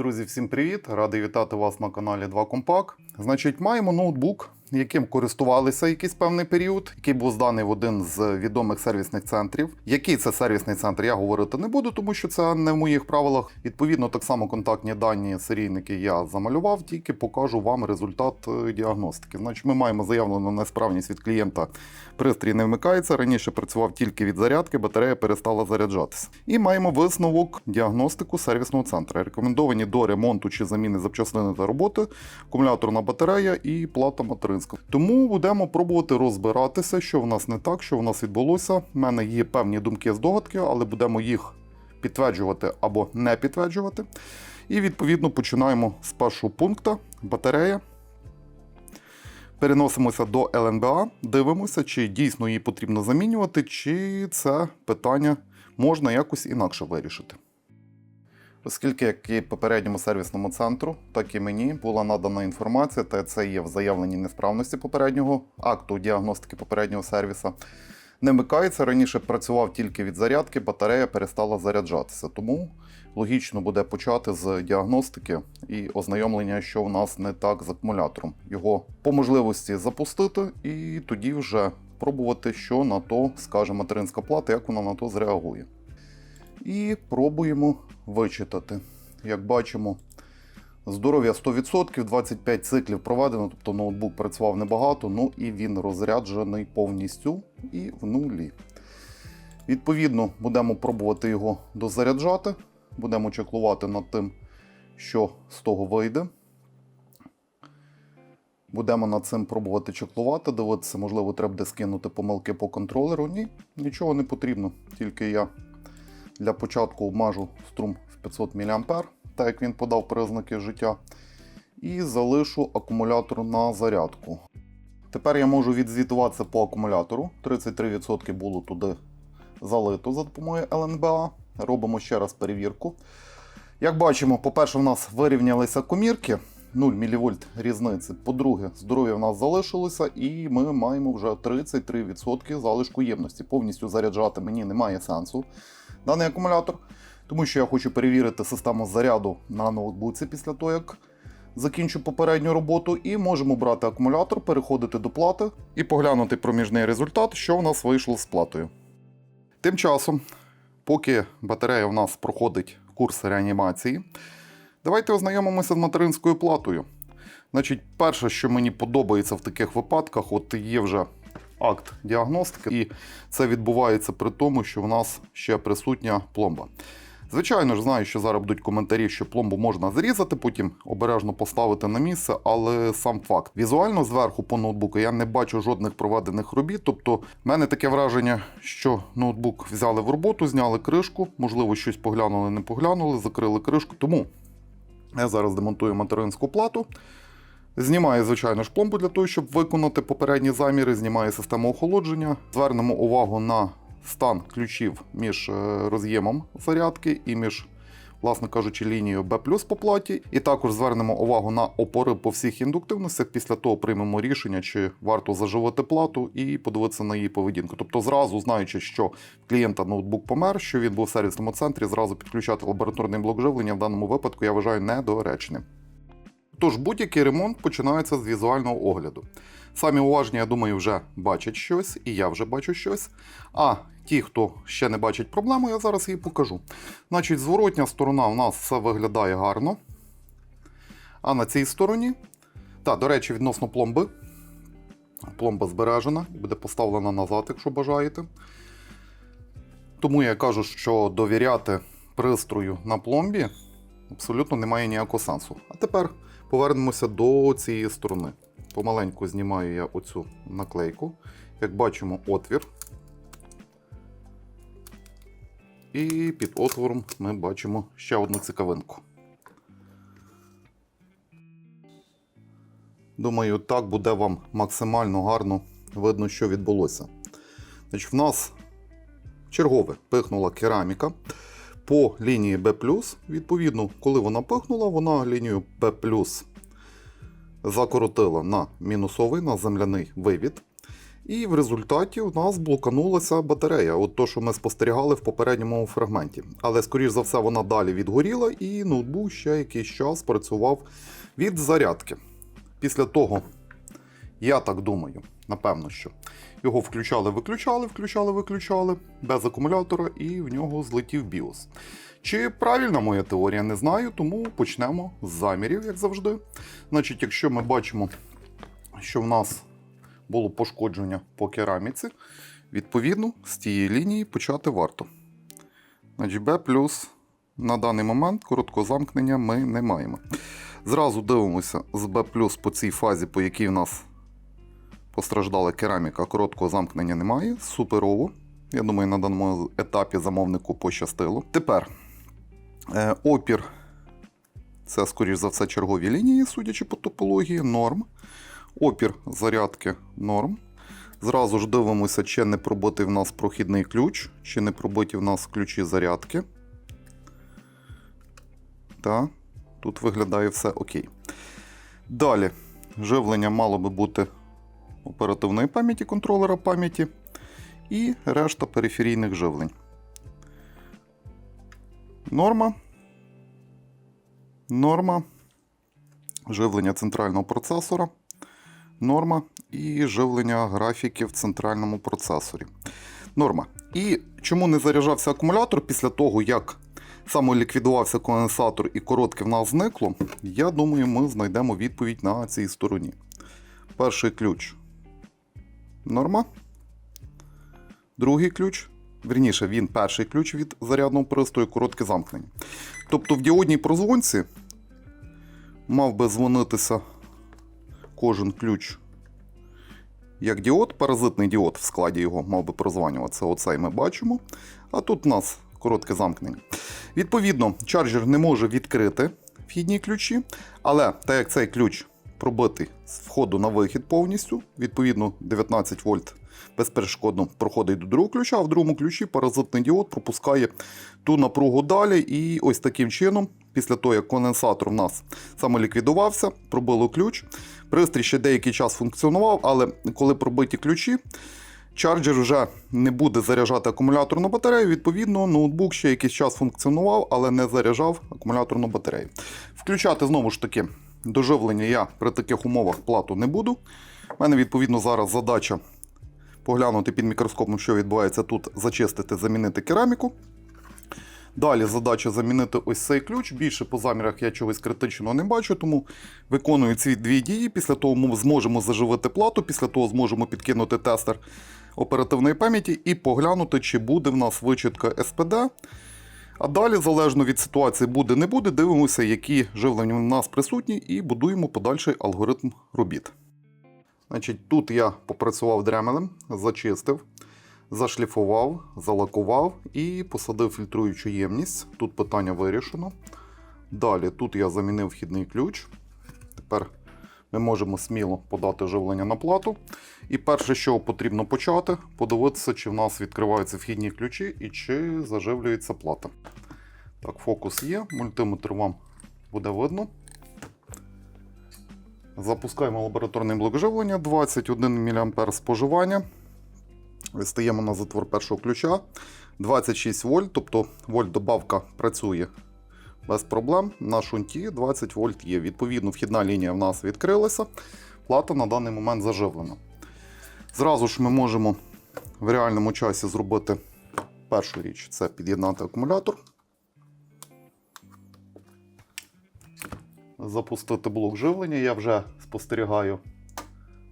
Друзі, всім привіт! Радий вітати вас на каналі 2 Компак. Значить, маємо ноутбук, яким користувалися якийсь певний період, який був зданий в один з відомих сервісних центрів. Який це сервісний центр, я говорити не буду, тому що це не в моїх правилах. Відповідно, так само контактні дані серійники я замалював, тільки покажу вам результат е, діагностики. Значить, ми маємо заявлену несправність від клієнта. Пристрій не вмикається. Раніше працював тільки від зарядки, батарея перестала заряджатися. І маємо висновок діагностику сервісного центру. Рекомендовані до ремонту чи заміни запчастини та роботи, акумуляторна батарея і плата материнська. Тому будемо пробувати розбиратися, що в нас не так, що в нас відбулося. У мене є певні думки, здогадки, але будемо їх підтверджувати або не підтверджувати. І відповідно починаємо з першого пункту батарея. Переносимося до ЛНБА, дивимося, чи дійсно її потрібно замінювати, чи це питання можна якось інакше вирішити. Оскільки як і попередньому сервісному центру, так і мені була надана інформація, та це є в заявленій несправності попереднього акту діагностики попереднього сервіса. Не вмикається, раніше працював тільки від зарядки, батарея перестала заряджатися. Тому логічно буде почати з діагностики і ознайомлення, що в нас не так з акумулятором. Його по можливості запустити і тоді вже пробувати, що на то скаже материнська плата, як вона на то зреагує. І пробуємо вичитати. Як бачимо, здоров'я 100%, 25 циклів проведено, тобто ноутбук працював небагато, ну і він розряджений повністю і в нулі. Відповідно, будемо пробувати його дозаряджати, будемо чеклувати над тим, що з того вийде. Будемо над цим пробувати чеклувати, дивитися, можливо, треба буде скинути помилки по контролеру. Ні, нічого не потрібно. Тільки я для початку обмежу струм в 500 мА, так як він подав признаки життя. І залишу акумулятор на зарядку. Тепер я можу відзвітуватися по акумулятору. 33% було туди залито за допомогою ЛНБА. Робимо ще раз перевірку. Як бачимо, по-перше, в нас вирівнялися комірки. 0 мВ різниці. По-друге, здоров'я в нас залишилося, і ми маємо вже 33% залишку ємності. Повністю заряджати мені немає сенсу даний акумулятор, тому що я хочу перевірити систему заряду на ноутбуці після того, як закінчу попередню роботу. І можемо брати акумулятор, переходити до плати і поглянути проміжний результат, що у нас вийшло з платою. Тим часом, поки батарея у нас проходить курс реанімації, давайте ознайомимося з материнською платою. Значить, перше, що мені подобається в таких випадках, от є вже акт діагностики, і це відбувається при тому, що в нас ще присутня пломба. Звичайно ж, знаю, що зараз будуть коментарі, що пломбу можна зрізати, потім обережно поставити на місце, але сам факт. Візуально зверху по ноутбуку я не бачу жодних проведених робіт. Тобто, в мене таке враження, що ноутбук взяли в роботу, зняли кришку, можливо, щось поглянули, не поглянули, закрили кришку. Тому я зараз демонтую материнську плату. Знімає, звичайно ж, пломбу для того, щоб виконати попередні заміри, знімає систему охолодження. Звернемо увагу на стан ключів між е, роз'ємом зарядки і між, власне кажучи, лінією B по платі. І також звернемо увагу на опори по всіх індуктивностях. Після того приймемо рішення, чи варто заживити плату і подивитися на її поведінку. Тобто, зразу знаючи, що клієнта ноутбук помер, що він був в сервісному центрі, зразу підключати лабораторний блок живлення в даному випадку я вважаю недоречним. Тож будь-який ремонт починається з візуального огляду. Самі уважні, я думаю, вже бачать щось, і я вже бачу щось. А ті, хто ще не бачить проблему, я зараз її покажу. Значить, зворотня сторона в нас все виглядає гарно. А на цій стороні, та, до речі, відносно пломби. Пломба збережена, буде поставлена назад, якщо бажаєте. Тому я кажу, що довіряти пристрою на пломбі абсолютно немає ніякого сенсу. А тепер повернемося до цієї сторони. Помаленьку знімаю я оцю наклейку. Як бачимо, отвір. І під отвором ми бачимо ще одну цікавинку. Думаю, так буде вам максимально гарно видно, що відбулося. Значить, В нас чергове пихнула кераміка по лінії B+, відповідно, коли вона пихнула, вона лінію B+, закоротила на мінусовий, на земляний вивід. І в результаті у нас блоканулася батарея, от то, що ми спостерігали в попередньому фрагменті. Але, скоріш за все, вона далі відгоріла, і ноутбук ще якийсь час працював від зарядки. Після того, я так думаю, напевно, що його включали, виключали, включали, виключали без акумулятора, і в нього злетів BIOS. Чи правильна моя теорія, не знаю, тому почнемо з замірів, як завжди. Значить, якщо ми бачимо, що в нас було пошкодження по кераміці, відповідно, з тієї лінії почати варто. Значить, B плюс на даний момент короткого замкнення ми не маємо. Зразу дивимося з B по цій фазі, по якій в нас постраждала кераміка, короткого замкнення немає. Суперово. Я думаю, на даному етапі замовнику пощастило. Тепер е, опір. Це, скоріш за все, чергові лінії, судячи по топології, норм. Опір зарядки норм. Зразу ж дивимося, чи не пробитий в нас прохідний ключ, чи не пробиті в нас ключі зарядки. Так, тут виглядає все окей. Далі, живлення мало би бути оперативної пам'яті контролера пам'яті і решта периферійних живлень. Норма. Норма. Живлення центрального процесора. Норма і живлення графіків в центральному процесорі. Норма. І чому не заряджався акумулятор після того, як самоліквідувався конденсатор і коротке в нас зникло, я думаю, ми знайдемо відповідь на цій стороні. Перший ключ. Норма. Другий ключ. Вірніше, він перший ключ від зарядного пристрою, коротке замкнення. Тобто в діодній прозвонці мав би дзвонитися кожен ключ як діод, паразитний діод в складі його мав би прозванюватися. Оцей ми бачимо. А тут у нас коротке замкнення. Відповідно, чарджер не може відкрити вхідні ключі, але так як цей ключ пробитий з входу на вихід повністю, відповідно, 19 вольт безперешкодно проходить до другого ключа, а в другому ключі паразитний діод пропускає ту напругу далі. І ось таким чином, після того, як конденсатор в нас самоліквідувався, пробило ключ. Пристрій ще деякий час функціонував, але коли пробиті ключі, чарджер вже не буде заряджати акумуляторну батарею. Відповідно, ноутбук ще якийсь час функціонував, але не заряджав акумуляторну батарею. Включати знову ж таки доживлення я при таких умовах плату не буду. У мене, відповідно, зараз задача поглянути під мікроскопом, що відбувається тут, зачистити, замінити кераміку. Далі задача замінити ось цей ключ. Більше по замірах я чогось критичного не бачу, тому виконую ці дві дії. Після того ми зможемо заживити плату, після того зможемо підкинути тестер оперативної пам'яті і поглянути, чи буде в нас вичітка СПД. А далі, залежно від ситуації, буде не буде, дивимося, які живлення в нас присутні, і будуємо подальший алгоритм робіт. Значить, Тут я попрацював дремелем, зачистив, зашліфував, залакував і посадив фільтруючу ємність. Тут питання вирішено. Далі тут я замінив вхідний ключ. Тепер ми можемо сміло подати живлення на плату. І перше, що потрібно почати, подивитися, чи в нас відкриваються вхідні ключі і чи заживлюється плата. Так, фокус є, мультиметр вам буде видно. Запускаємо лабораторний блок живлення 21 мА споживання. Стаємо на затвор першого ключа. 26 вольт, тобто вольт добавка працює без проблем. На шунті 20 вольт є. Відповідно, вхідна лінія в нас відкрилася. Плата на даний момент заживлена. Зразу ж ми можемо в реальному часі зробити першу річ це під'єднати акумулятор. Запустити блок живлення. Я вже спостерігаю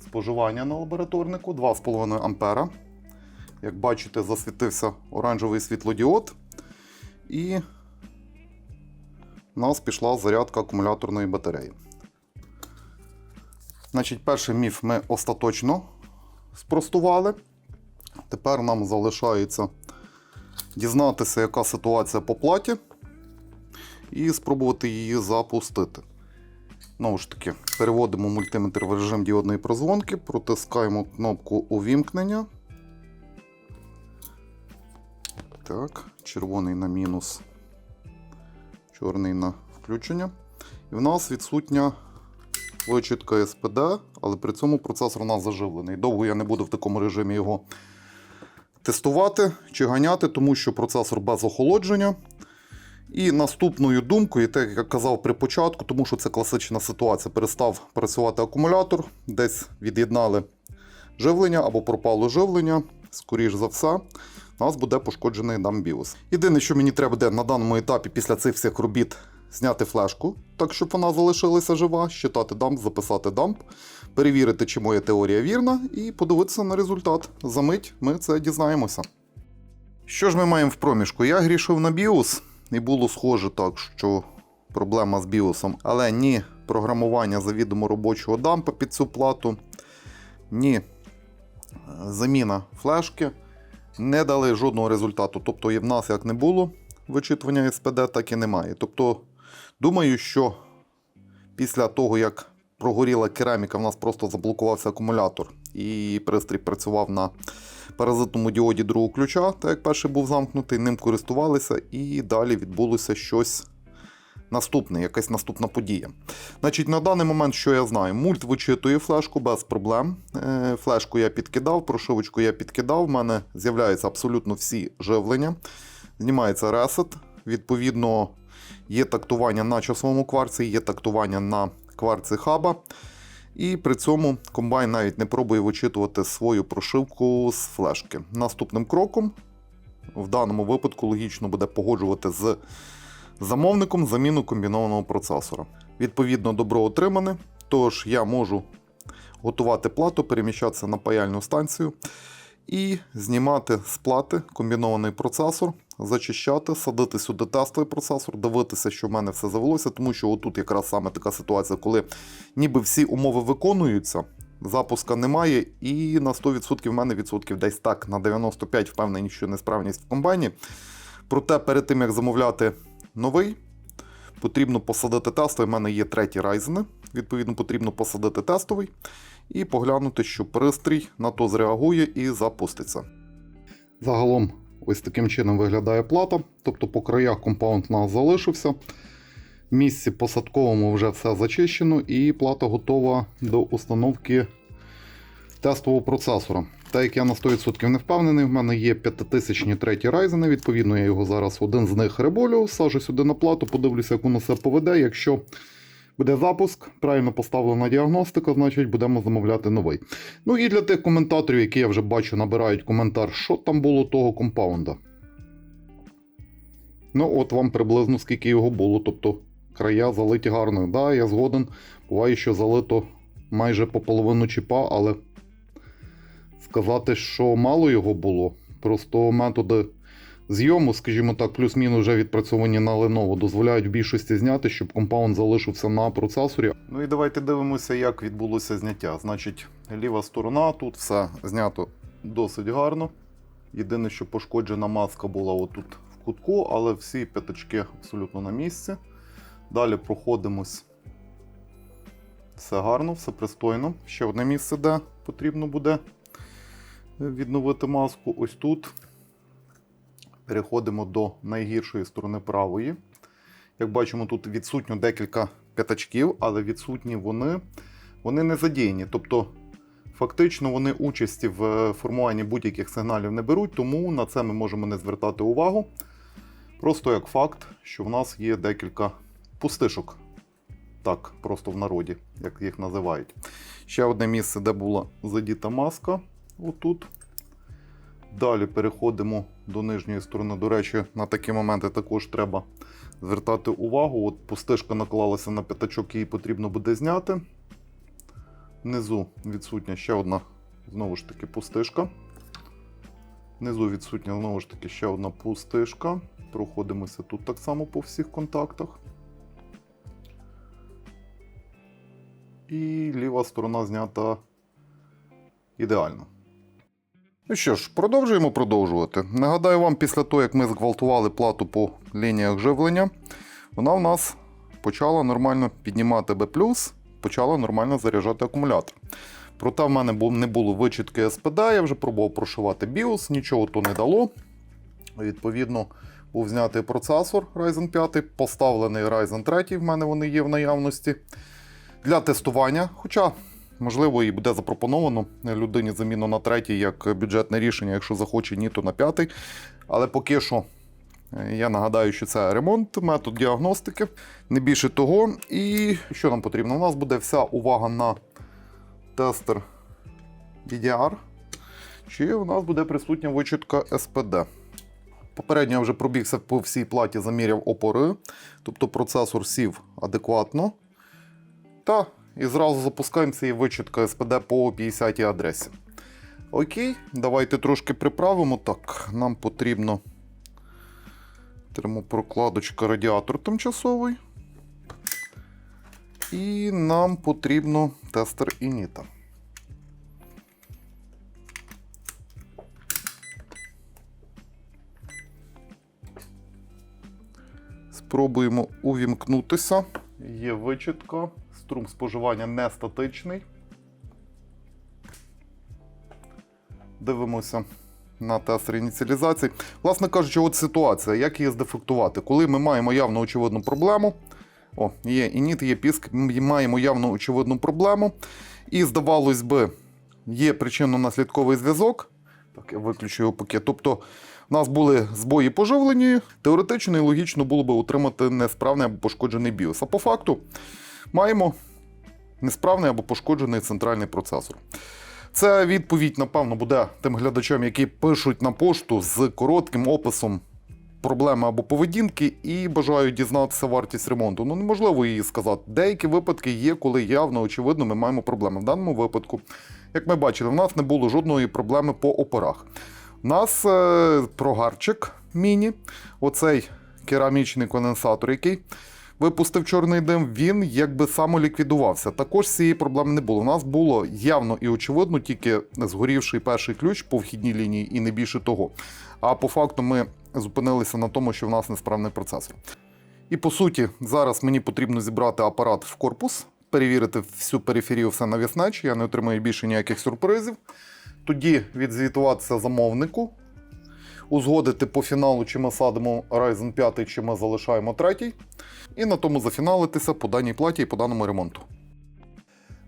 споживання на лабораторнику 2,5 ампера. Як бачите, засвітився оранжевий світлодіод. І у нас пішла зарядка акумуляторної батареї. Значить, перший міф ми остаточно спростували. Тепер нам залишається дізнатися, яка ситуація по платі, і спробувати її запустити. Знову ж таки, переводимо мультиметр в режим діодної прозвонки, протискаємо кнопку увімкнення. Так, червоний на мінус, чорний на включення. І в нас відсутня вичітка СПД, але при цьому процесор у нас заживлений. Довго я не буду в такому режимі його тестувати чи ганяти, тому що процесор без охолодження. І наступною думкою, так як я казав при початку, тому що це класична ситуація, перестав працювати акумулятор, десь від'єднали живлення або пропало живлення, скоріш за все, у нас буде пошкоджений дам BIOS. Єдине, що мені треба буде на даному етапі після цих всіх робіт зняти флешку, так щоб вона залишилася жива, щитати дамп, записати дамп, перевірити, чи моя теорія вірна, і подивитися на результат. За мить ми це дізнаємося. Що ж ми маємо в проміжку? Я грішив на BIOS, і було схоже так, що проблема з BIOS, але ні програмування завідомо робочого дампа під цю плату, ні е, заміна флешки не дали жодного результату. Тобто і в нас як не було вичитування СПД, так і немає. Тобто, думаю, що після того, як прогоріла кераміка, в нас просто заблокувався акумулятор, і пристрій працював на паразитному діоді другого ключа, так як перший був замкнутий, ним користувалися, і далі відбулося щось наступне, якась наступна подія. Значить, на даний момент, що я знаю, мульт вичитує флешку без проблем. Е, Флешку я підкидав, прошивочку я підкидав. В мене з'являються абсолютно всі живлення. Знімається ресет. Відповідно, є тактування на часовому кварці, є тактування на кварці хаба. І при цьому комбайн навіть не пробує вичитувати свою прошивку з флешки. Наступним кроком, в даному випадку, логічно буде погоджувати з замовником заміну комбінованого процесора. Відповідно, добро отримане, тож я можу готувати плату, переміщатися на паяльну станцію і знімати з плати комбінований процесор, зачищати, садити сюди тестовий процесор, дивитися, що в мене все завелося, тому що отут якраз саме така ситуація, коли ніби всі умови виконуються. Запуска немає, і на 100% в мене відсотків десь так, на 95% впевнені, що несправність в комбайні. Проте перед тим як замовляти новий, потрібно посадити тестовий. У мене є треті райзени. Відповідно, потрібно посадити тестовий і поглянути, що пристрій на то зреагує і запуститься. Загалом, ось таким чином виглядає плата. Тобто по краях компаунд у нас залишився. В місці посадковому вже все зачищено, і плата готова до установки тестового процесора. Так як я на 100% не впевнений, в мене є 5000 треті райзени, відповідно, я його зараз один з них реболю, сажу сюди на плату, подивлюся, як воно себе поведе. Якщо буде запуск, правильно поставлена діагностика, значить будемо замовляти новий. Ну і для тих коментаторів, які я вже бачу, набирають коментар, що там було того компаунда. Ну, от вам приблизно скільки його було. Тобто края залиті гарно. Да, я згоден. Буває, що залито майже по половину чіпа, але сказати, що мало його було. Просто методи зйому, скажімо так, плюс-мінус вже відпрацьовані на Lenovo, дозволяють в більшості зняти, щоб компаунд залишився на процесорі. Ну і давайте дивимося, як відбулося зняття. Значить, ліва сторона, тут все знято досить гарно. Єдине, що пошкоджена маска була отут в кутку, але всі п'ятачки абсолютно на місці. Далі проходимось. Все гарно, все пристойно. Ще одне місце, де потрібно буде відновити маску. Ось тут. Переходимо до найгіршої сторони правої. Як бачимо, тут відсутньо декілька п'ятачків, але відсутні вони, вони не задіяні. Тобто, фактично, вони участі в формуванні будь-яких сигналів не беруть, тому на це ми можемо не звертати увагу. Просто як факт, що в нас є декілька пустишок. Так, просто в народі, як їх називають. Ще одне місце, де була задіта маска. Отут. Далі переходимо до нижньої сторони. До речі, на такі моменти також треба звертати увагу. От пустишка наклалася на п'ятачок, її потрібно буде зняти. Внизу відсутня ще одна, знову ж таки, пустишка. Внизу відсутня знову ж таки ще одна пустишка. Проходимося тут так само по всіх контактах. І ліва сторона знята ідеально. Ну що ж, продовжуємо продовжувати. Нагадаю вам, після того, як ми зґвалтували плату по лініях живлення, вона в нас почала нормально піднімати B, почала нормально заряджати акумулятор. Проте в мене не було вичітки СПД, я вже пробував прошивати BIOS, нічого то не дало. Відповідно, був знятий процесор Ryzen 5, поставлений Ryzen 3, в мене вони є в наявності. для тестування. Хоча, можливо, і буде запропоновано людині заміну на третій як бюджетне рішення, якщо захоче ні, то на п'ятий. Але поки що. е, Я нагадаю, що це ремонт, метод діагностики, не більше того. І що нам потрібно? У нас буде вся увага на тестер DDR, чи у нас буде присутня вичітка SPD. Попередньо я вже пробігся по всій платі, заміряв опори, тобто процесор сів адекватно. Та і зразу запускаємося і вичітка SPD по 50 адресі. Окей, давайте трошки приправимо. Так, нам потрібно термопрокладочка радіатор тимчасовий. І нам потрібно тестер ініта. Спробуємо увімкнутися. Є вичітка. Струм споживання не статичний. Дивимося на тестер ініціалізації. Власне кажучи, от ситуація, як її здефектувати. Коли ми маємо явно очевидну проблему. О, є ініт, є піск, ми маємо явно очевидну проблему. І, здавалось би, є причинно-наслідковий зв'язок. Так, я виключу його пакет. Тобто, у нас були збої поживлені, теоретично і логічно було би отримати несправний або пошкоджений BIOS. А по факту маємо несправний або пошкоджений центральний процесор. Це відповідь, напевно, буде тим глядачам, які пишуть на пошту з коротким описом проблеми або поведінки і бажають дізнатися вартість ремонту. Ну неможливо її сказати. Деякі випадки є, коли явно очевидно ми маємо проблеми. В даному випадку, як ми бачили, в нас не було жодної проблеми по опорах. У нас е, прогарчик міні, оцей керамічний конденсатор, який випустив чорний дим, він якби самоліквідувався. Також цієї проблеми не було. У нас було явно і очевидно тільки згорівший перший ключ по вхідній лінії і не більше того. А по факту ми зупинилися на тому, що в нас несправний процесор. І по суті, зараз мені потрібно зібрати апарат в корпус, перевірити всю периферію, все навісне, я не отримаю більше ніяких сюрпризів. Тоді відзвітуватися замовнику, узгодити по фіналу, чи ми садимо Ryzen 5, чи ми залишаємо третій. І на тому зафіналитися по даній платі і по даному ремонту.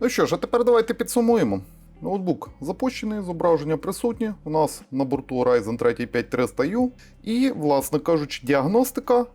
Ну що ж, а тепер давайте підсумуємо. Ноутбук запущений, зображення присутні. У нас на борту Ryzen 3 5300U. І, власне кажучи, діагностика.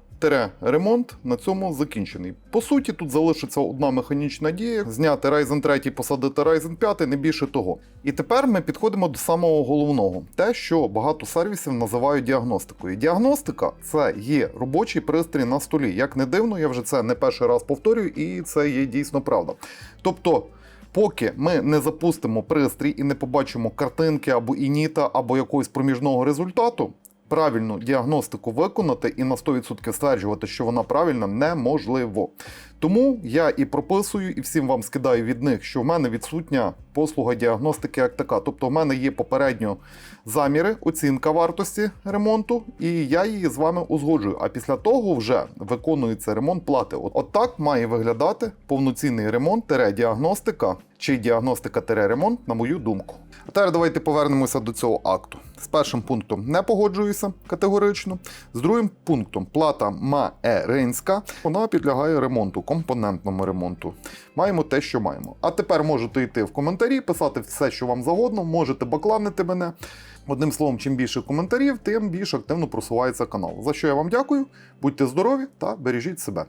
Ремонт на цьому закінчений. По суті, тут залишиться одна механічна дія: зняти Ryzen 3, посадити Ryzen 5, не більше того. І тепер ми підходимо до самого головного: те, що багато сервісів називають діагностикою. Діагностика це є робочий пристрій на столі. Як не дивно, я вже це не перший раз повторюю, і це є дійсно правда. Тобто. Поки ми не запустимо пристрій і не побачимо картинки або ініта, або якогось проміжного результату, правильну діагностику виконати і на 100% стверджувати, що вона правильна, неможливо. Тому я і прописую, і всім вам скидаю від них, що в мене відсутня послуга діагностики як така. Тобто, в мене є попередньо заміри, оцінка вартості ремонту, і я її з вами узгоджую. А після того вже виконується ремонт плати. От, от так має виглядати повноцінний ремонт, тере діагностика чи діагностика тере ремонт, на мою думку. А тепер давайте повернемося до цього акту. З першим пунктом не погоджуюся категорично. З другим пунктом плата маеринська, вона підлягає ремонту, компонентному ремонту. Маємо те, що маємо. А тепер можете йти в коментарі, писати все, що вам завгодно, можете бакланити мене. Одним словом, чим більше коментарів, тим більш активно просувається канал. За що я вам дякую. Будьте здорові та бережіть себе.